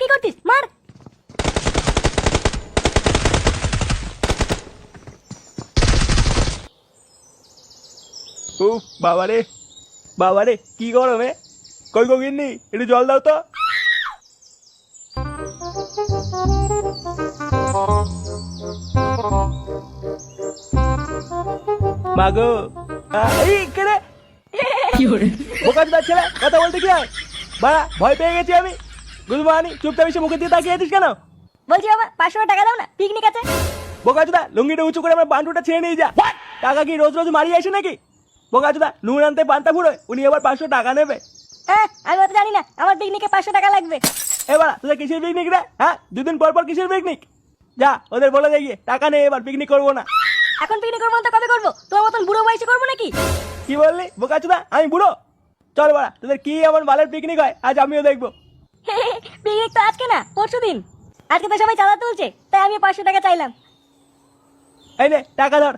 কি করছিস? মার! উফ বাবারে। বাবারে কি গরমে? কই গো গিন্নি একটু জল দাও তো। মাগো আ, এই কেড়ে বোকা চোদার ছেলে কথা বলতে কি হয়? বাড়া ভয় পেয়ে গেছি আমি। গুলমানি চুপটা বেশি মুখের দিকে তাকিয়ে আছিস কেন? বলছি বাবা পাঁচশো টাকা দাও না পিকনিক আছে। বোকা চোদা লুঙ্গিটা উঁচু করে আমার বান্টুটা ছেড়ে নিয়ে যা। টাকা কি রোজ রোজ মারিয়ে আসে নাকি? বোকা চোদা নুন আনতে পান্তা ফুড়োয় উনি আবার পাঁচশো টাকা নেবে। হ্যাঁ আমি অত জানি না আমার পিকনিকে পাঁচশো টাকা লাগবে। এবার তোদের কিসের পিকনিক রে? হ্যাঁ দুদিন পর পর কিসের পিকনিক যা ওদের বলে দেখিয়ে টাকা নেই এবার পিকনিক করব না। এখন পিকনিক করব না তো কবে করব? তোমার মতন বুড়ো বয়সে করব নাকি? কি বললি? বোকা চোদা আমি বুড়ো? চল বাড়া তোদের কি এমন বালের পিকনিক হয়? আজ আমিও দেখব। পিকনিক তো আজকে না পরশু দিন। আজকে তো সবাই চাঁদা তুলছে তাই আমি পাঁচশো টাকা চাইলাম। এই নে টাকা ধর।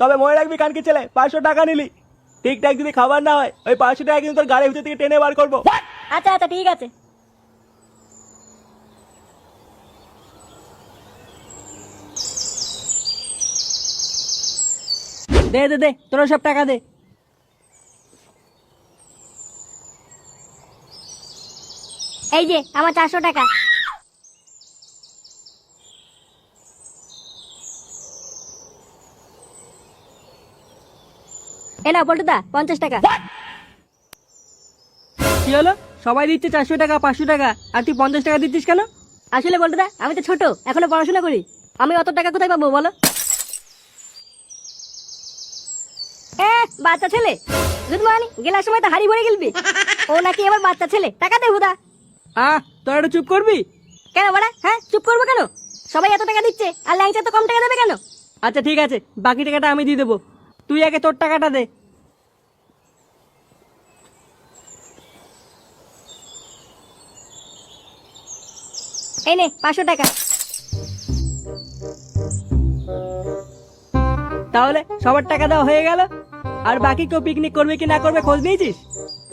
তবে মনে রাখবি কানকি ছেলে পাঁচশো টাকা নিলি। ঠিকঠাক যদি খাবার না হয় ওই পাঁচশো টাকা কিন্তু তোর গাড়ির ভিতর থেকে টেনে বার করব। আচ্ছা আচ্ছা ঠিক আছে। দে দে দে তোরা সব টাকা দে। এই যে আমার চারশো টাকা। এ না পল্টুদা পঞ্চাশ টাকা। কি হলো? সবাই দিচ্ছে চারশো টাকা পাঁচশো টাকা আর তুই পঞ্চাশ টাকা দিচ্ছিস কেন? আসলে পল্টুদা আমি তো ছোট এখনও পড়াশোনা করি। আমি অত টাকা কোথায় পাবো বলো? এ বাচ্চা ছেলে। গুড মর্নিং গেলার সময় তো হাড়ি ভরে গেলবি। ও নাকি আমার বাচ্চা ছেলে। টাকা দে হুদা। আহ তোরা একটু চুপ করবি? কেন বড়া হ্যাঁ চুপ করব কেন? সবাই এত টাকা দিচ্ছে আর ল্যাংচা তো কম টাকা দেবে কেন? আচ্ছা ঠিক আছে বাকি টাকাটা আমি দিয়ে দেবো। তুই আগে তোর টাকাটা দে। এই নে পাঁচশো টাকা। তাহলে সবার টাকা দেওয়া হয়ে গেল? আর বাকি কেউ পিকনিক করবে কি না করবে খোঁজ নিয়েছিস?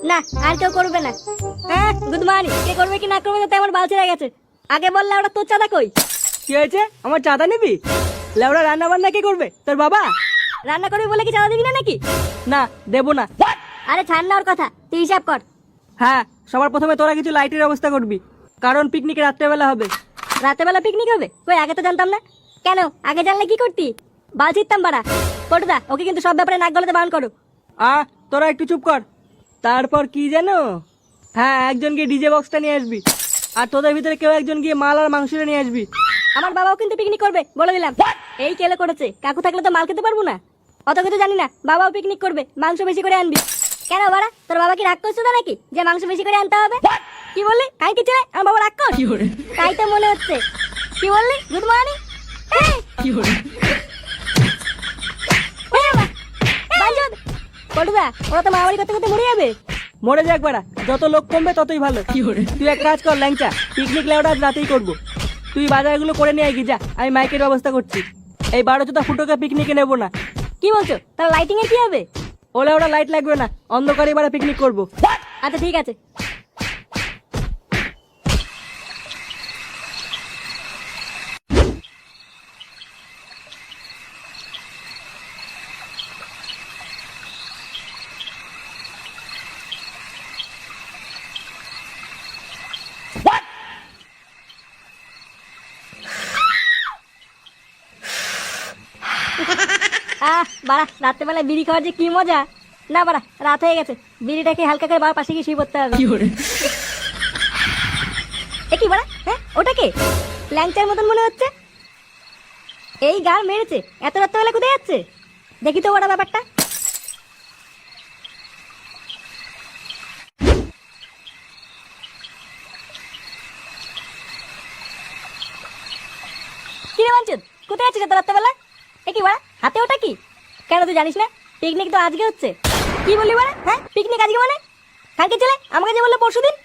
না আর কেউ করবে না। হ্যাঁ গুড মর্নিং কে করবে কি না করবে তো আমার বাল ছেড়ে গেছে। আগে তোর চাঁদা কই? কি হয়েছে? আমার চাঁদা নিবি? লেওড়া রান্না বান্না কে করবে? তোর বাবা? রান্না করবি বলে কি চাঁদা দিবি না নাকি? না দেবো না। আরে ছাড় না ওর কথা তুই হিসাব কর। হ্যাঁ সবার প্রথমে তোরা কিছু লাইটের ব্যবস্থা করবি। কারণ পিকনিক রাত্রেবেলা হবে। রাতেবেলা পিকনিক হবে? কই আগে তো জানতাম না। কেন? আগে জানলে কি করতি? বাল ছিটতাম বাড়া। পটুদা ওকে কিন্তু সব ব্যাপারে নাক গলাতে বারণ করো। আহ তোরা একটু চুপ কর। তারপর কি জানো হ্যাঁ একজন গিয়ে ডিজে বক্সটা নিয়ে আসবি। আর তোদের ভিতরে কেউ একজন গিয়ে মাল আর মাংসটা নিয়ে আসবি। আমার বাবাও কিন্তু পিকনিক করবে বলে দিলাম। এই কেলে করেছে? কাকু থাকলে তো মাল খেতে পারব না। অত কিছু জানি না বাবাও পিকনিক করবে মাংস বেশি করে আনবি। কেন বাড়া তোর বাবা কি রাগ করছ না নাকি? যে মাংস বেশি করে আনতে হবে? কি বললি? কাই কি ছেলে আমার বাবা রাগ কর তাই তো মনে হচ্ছে। কি বললি? Good morning? পটুদা ওরা তো মারামারি করতে করতে মরে যাবে। মরে যাক বেড়া যত লোক কমবে ততই ভালো। তুই এক কাজ কর ল্যাংচা পিকনিক লেওটা আজ রাতেই করব। তুই বাজারগুলো করে নিয়ে গিয়ে যা আমি মাইকের ব্যবস্থা করছি। এই বারো চোদ্দ ফুটোকে পিকনিকে নেব না। কি বলছো? তাহলে লাইটিং এর কি হবে? ওলে ওরা লাইট লাগবে না অন্ধকারে বেড়া পিকনিক করব। আচ্ছা ঠিক আছে। আহ বাড়া রাত্রেবেলায় বিড়ি খাওয়ার যে কি মজা? না বাড়া রাত হয়ে গেছে। বিড়িটাকে হালকা করে বাবার পাশে গিয়ে শুয়ে পড়তে হবে। এ কি বাড়া? হ্যাঁ ওটা কে ল্যাংচার মতন মনে হচ্ছে। এই গান মেরেছে। এত রাত্রেবেলা কোথায় যাচ্ছে? দেখি তো ওটা ব্যাপারটা। কি রে বাঞ্চুদ কোথায় আছিস এত রাত্রেবেলা? হাতে ওটা কি? কেন তুই জানিস না? পিকনিক তো আজকে হচ্ছে। কি বললি বলে হ্যাঁ? পিকনিক আজকে মানে? কালকে ছেলে আমাকে যে বলল পরশু দিন?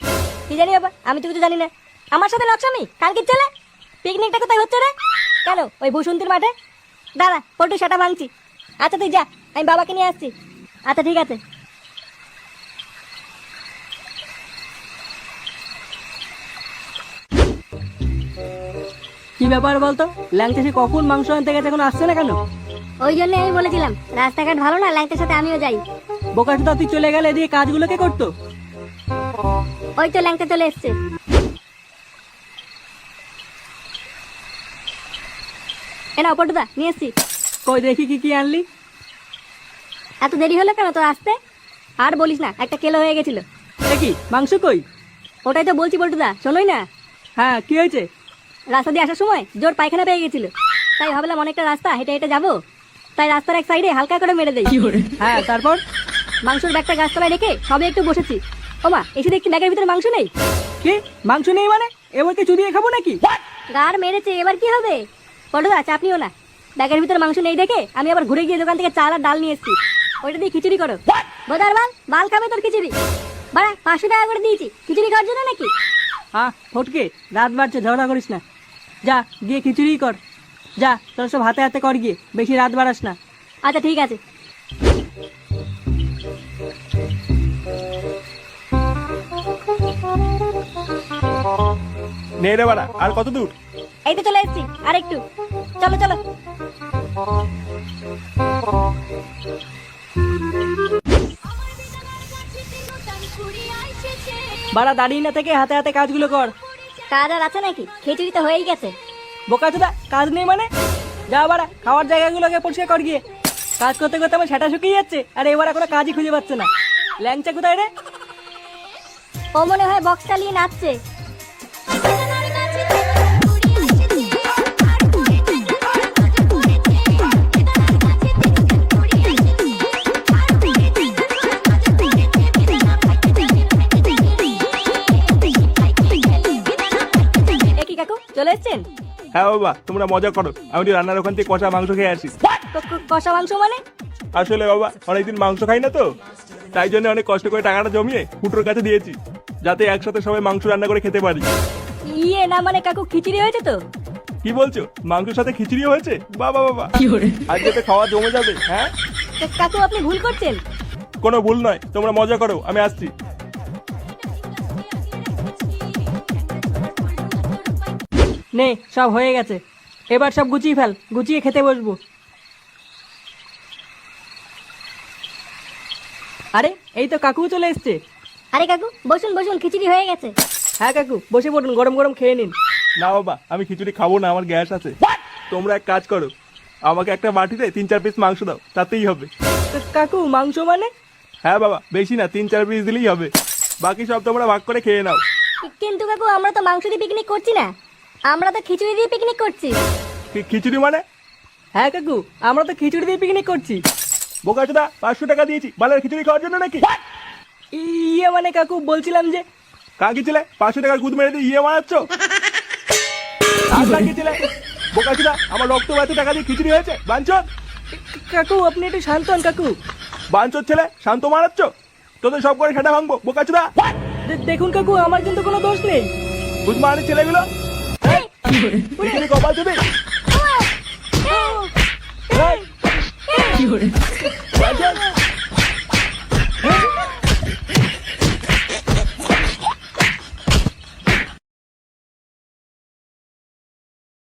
কি জানি বাবা আমি তো কিছু জানি না। আমার সাথে নকশামি কালকে ছেলে পিকনিকটা কোথায় হচ্ছে রে? কেন? ওই ভূসন্তির মাঠে? দাঁড়া, পল্টু সেটা ভাঙছি। আচ্ছা তুই যা, আমি বাবাকে নিয়ে আসছি। আচ্ছা ঠিক আছে। ব্যাপার বলতো? ল্যাংচা সে কখন মাংস আনতে গেছে এখন আসছে না কেন? ওই জন্য আমি বলেছিলাম রাস্তাঘাট ভালো না ল্যাংটার সাথে আমিও যাই। বোকা তুই চলে গেলে এদিকে কাজগুলো কে করতো? ওই তো ল্যাংটা চলে এসছে। এ না পটুদা নিয়ে এসছি। কই দেখি কি কি আনলি? এত দেরি হলো কেন তোর আসতে? আর বলিস না একটা কেলো হয়ে গেছিল। দেখি মাংস কই? ওটাই তো বলছি পটুদা শোনোই না। হ্যাঁ কি হয়েছে? রাস্তা দিয়ে আসার সময় জোর পায়খানা পেয়ে গেছিল। তাই ভাবলাম অনেকটা রাস্তা হেঁটে হেঁটে যাব। তাই রাস্তার এক সাইডে হালকা করে মেরে দেই। হ্যাঁ তারপর? মাংসের ব্যাগটা গাছতলায় রেখে সবে একটু বসেছি। ওমা এসে দেখছি ব্যাগের ভিতরে মাংস নেই। কি? মাংস নেই মানে? এবার কি চুরিয়ে খাব নাকি? গার মেরেছে এবার কি হবে? পটুদা চাপনিও না। ব্যাগের ভিতরে মাংস নেই দেখে আমি আবার ঘুরে গিয়ে দোকান থেকে চাল আর ডাল নিয়ে এসেছি। ওইটা দিয়ে খিচুড়ি করো। বোধার বাল বাল খাবে তোর খিচুড়ি। বাড়া পাঁচশো টাকা করে দিয়েছি। খিচুড়ি খাওয়ার জন্য নাকি? হ্যাঁ ফটকে। রাত বাড়ছে ঝগড়া করিস না। যা গিয়ে খিচুড়ি কর। যা তোর সব হাতে হাতে কর গিয়ে বেশি রাত বাড়াস না। আচ্ছা ঠিক আছে। নে রে বাড়া আর কত দূর? এই তো চলে এসেছি আর একটু। চলো চলো। বাড়া দাঁড়িয়ে না থেকে হাতে হাতে কাজগুলো কর। কাজ আর আছে নাকি? খিচুড়ি তো হয়েই গেছে। বোকা চোদা কাজ নেই মানে? যা বাড়া খাওয়ার জায়গাগুলোকে পরিষ্কার কর গিয়ে। কাজ করতে করতে আমার সেটা শুকিয়ে যাচ্ছে আর এবার কোনো কাজই খুঁজে পাচ্ছে না। ল্যাংচা কোথায় রে? ও মনে হয় বক্স চালিয়ে নাচছে। হ্যাঁ বাবা তোমরা মজা করো। আমি একটু রান্নার ওখান থেকে কষা মাংস খেয়ে আসি। কষা মাংস মানে? আসলে বাবা অনেকদিন মাংস খাই না তো। তাই জন্য অনেক কষ্ট করে টাকাটা জমিয়ে ফুটোর কাছে দিয়েছি যাতে একসাথে সবাই মাংস রান্না করে খেতে পারি। ইয়ে না মানে কাকু খিচুড়ি হয়েছে তো? কি বলছো? মাংসের সাথে খিচুড়ি হয়েছে? বাবা বাবা আজকে তো খাওয়া জমে যাবে হ্যাঁ? তো কাকু আপনি ভুল করছেন। কোনো ভুল নয় তোমরা মজা করো আমি আসছি। নে সব হয়ে গেছে। এবার সব গুছিয়ে ফেল গুছিয়ে খেতে বসবো। আরে এই তো কাকু চলে এসছে। আরে কাকু বসুন বসুন খিচুড়ি হয়ে গেছে। হ্যাঁ কাকু বসে পড়ুন গরম গরম খেয়ে নিন। না বাবা আমি খিচুড়ি খাব না আমার গ্যাস আছে। তোমরা এক কাজ করো আমাকে একটা বাটিতে তিন চার পিস মাংস দাও তাতেই হবে। তো কাকু মাংস মানে? হ্যাঁ বাবা বেশি না তিন চার পিস দিলেই হবে। বাকি সব তোমরা ভাগ করে খেয়ে নাও। কিন্তু কাকু আমরা তো মাংস দিয়ে পিকনিক করছি না। আমরা তো খিচুড়ি দিয়ে পিকনিক করছি। খিচুড়ি মানে? হ্যাঁ কাকু আমরা তো খিচুড়ি দিয়ে পিকনিক করছি। বোকাচোদা পাঁচশো টাকা দিয়েছি। বালের খিচুড়ি খাওয়ার জন্য নাকি? ইয়ে মানে কাকু বলছিলাম যে কাকি ছিলে? পাঁচশো টাকার গুদ মেরে দিয়ে ইয়ে মারাচ্ছ আর কাকি ছিলে? বোকাচোদা আমার রক্ত বাড়তে টাকা দিয়ে খিচুড়ি হয়েছে। বাঞ্চন কাকু আপনি একটু শান্ত হন কাকু। বাঞ্চর ছেলে শান্ত মারাচ্ছ? তোদের সব করে সেটা ভাঙবো। বোকাচোদা। দে- দেখুন কাকু আমার কিন্তু কোনো দোষ নেই। বুঝমানি ছেলেগুলো? খিচুড়ি কপাল চুদি এই,